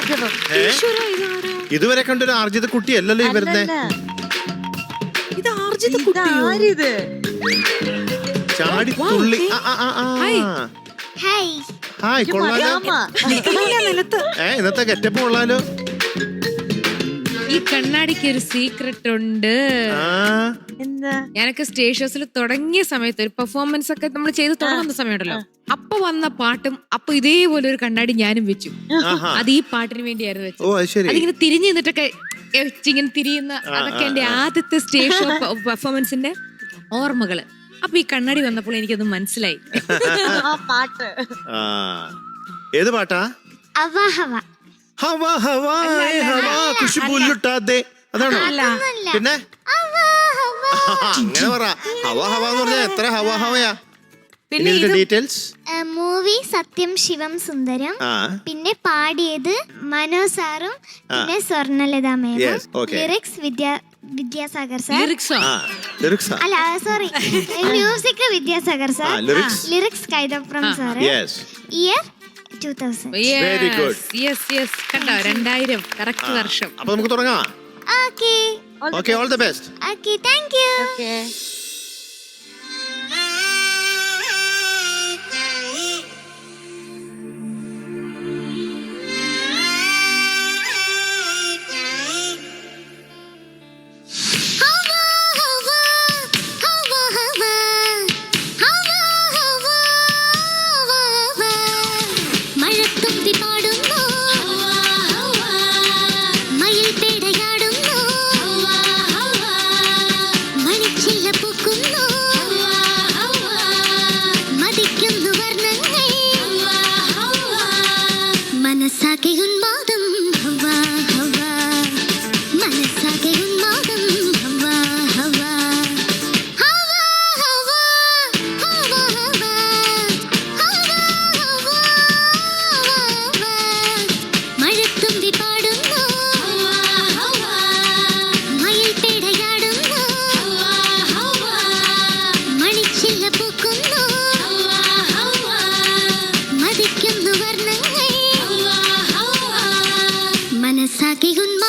ആർജവം. ഈശ്വരാ, ഇതാരാ? ഇതുവരെ കണ്ടൊരു ആർജിത കുട്ടിയല്ലല്ലോ ഈ വരുന്നേ. ഇത് ആർജിത കുട്ടിയോ? ആരിത്? ചാടി തുള്ളി. ആ, ആ, ആ, ആ. ഹായ്. കൊള്ളാലോ. നിൽക്കുന്നില്ല നിലത്ത്. ഏ ഇന്നത്തെ ഗെറ്റപ്പ് കൊള്ളാലോ. ഈ കണ്ണാടിക്ക് ഒരു സീക്രട്ട് ഉണ്ട്. ഞാനൊക്കെ സ്റ്റേജ് ഷോസിൽ തുടങ്ങിയ സമയത്ത് ഒരു പെർഫോമൻസ് ഒക്കെ നമ്മൾ ചെയ്ത് തുടങ്ങുന്ന സമയമുണ്ടല്ലോ. അപ്പൊ വന്ന പാട്ടും അപ്പൊ ഇതേപോലെ ഒരു കണ്ണാടി ഞാനും വെച്ചു. അത് ഈ പാട്ടിന് വേണ്ടിയായിരുന്നു വെച്ചത്. ഓ അത് ശരി. അതിങ്ങനെ തിരിഞ്ഞു നിന്നിട്ടൊക്കെ ഇങ്ങനെ തിരിയുന്ന അതൊക്കെ എന്റെ ആദ്യത്തെ സ്റ്റേജ് ഷോ പെർഫോമൻസിന്റെ ഓർമ്മകൾ. അപ്പൊ ഈ കണ്ണാടി വന്നപ്പോൾ എനിക്കത് മനസ്സിലായി. ആ പാട്ട്. ആ. ഏത് പാട്ടാ? അവ ഹവ ഹവ ഹവ ഏ ഹവ ഖുശ്ബുല്ലുട്ടാതെ അതാണോ? ഒന്നുമല്ല. പിന്നെ? അങ്ങനെ പറ. ഹവ ഹവ എന്ന് പറഞ്ഞാൽ എത്ര ഹവ ഹവയാ? പിന്നെ ഇതിന്റെ ഡീറ്റെയിൽസ് മൂവി സത്യം ശിവം സുന്ദരം. പിന്നെ പാടിയത് മനോ സാറും പിന്നെ Swarnalatha madam lyrics Vidya Vidyasagar sir. ലിറിക്സോ അല്ല sorry music Vidyasagar sir. Lyrics Kaithapram sir year two thousand Very good. Yes yes കണ്ടോ? രണ്ടായിരം. കറക്റ്റ് വർഷം. അപ്പൊ നമുക്ക് തുടങ്ങാം. Okay okay all the best okay thank you aquí un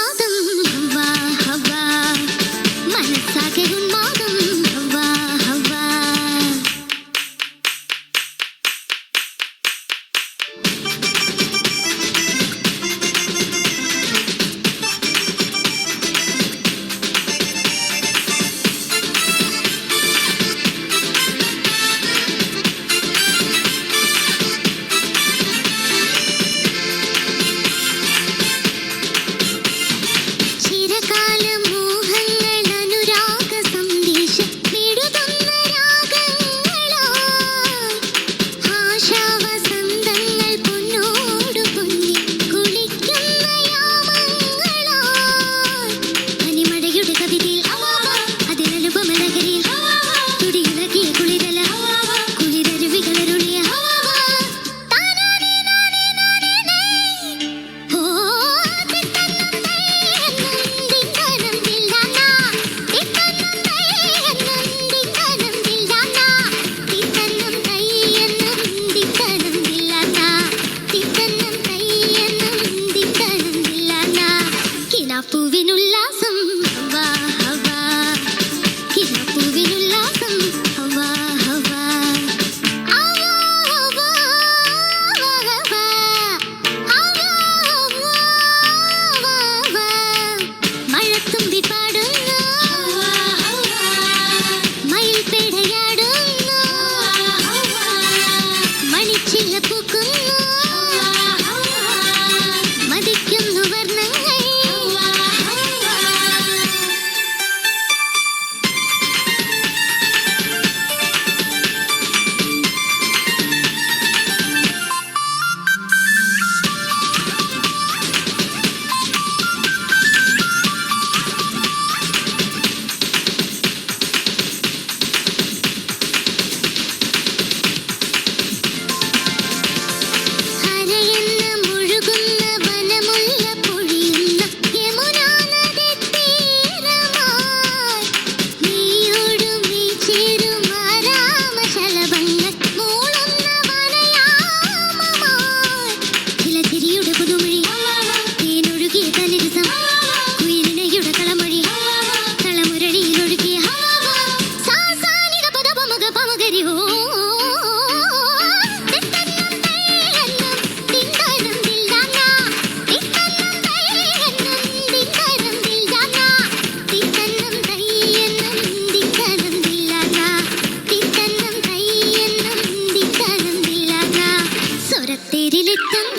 Gerçekten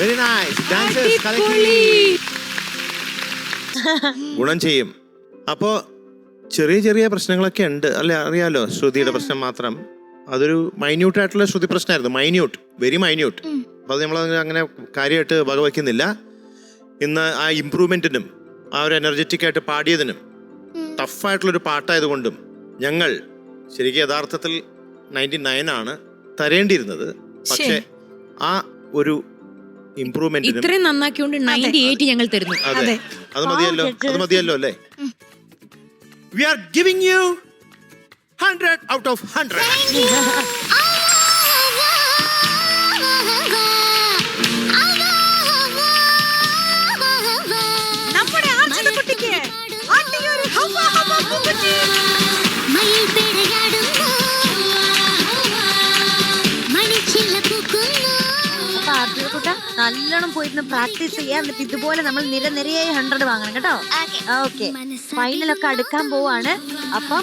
very nice dancers. ഗുണം ചെയ്യും. അപ്പോ ചെറിയ ചെറിയ പ്രശ്നങ്ങളൊക്കെ ഉണ്ട്. അല്ലെ? അറിയാലോ ശ്രുതിയുടെ പ്രശ്നം മാത്രം. അതൊരു മൈന്യൂട്ട് ആയിട്ടുള്ള ശ്രുതി പ്രശ്നമായിരുന്നു. മൈന്യൂട്ട് വെരി മൈന്യൂട്ട് അപ്പൊ അത് നമ്മൾ അങ്ങനെ കാര്യമായിട്ട് വകവയ്ക്കുന്നില്ല. ഇന്ന് ആ ഇമ്പ്രൂവ്മെന്റിനും ആ ഒരു എനർജറ്റിക് ആയിട്ട് പാടിയതിനും ടഫായിട്ടുള്ളൊരു പാട്ടായതുകൊണ്ടും ഞങ്ങൾ ശരിക്കും യഥാർത്ഥത്തിൽ നയന്റി നയൻ ആണ് തരേണ്ടിയിരുന്നത്. പക്ഷെ ആ ഒരു ഇമ്പ്രൂവ്മെന്റ് ഇത്രയും നന്നാക്കിയോണ്ട് നയന്റി എയ്റ്റ് ഞങ്ങൾ തരുന്നു. അതെ. അത്. മതിയല്ലോ. അത് മതിയല്ലോ അല്ലേ? We are giving you 100 out of 100. അപ്പൊ ആർച്ചനക്കുട്ട നല്ലോണം പോയിരുന്ന് പ്രാക്ടീസ് ചെയ്യാൻ എന്നിട്ട് ഇതുപോലെ നമ്മൾ നിരനിരയായി ഹൺഡ്രഡ് വാങ്ങണം കേട്ടോ. ഓക്കെ. ഫൈനലൊക്കെ അടുക്കാൻ പോവാണ്. അപ്പം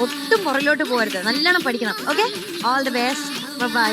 ഒട്ടും പുറകിലോട്ട് പോകരുത്. നല്ലോണം പഠിക്കണം. Okay? All the best bye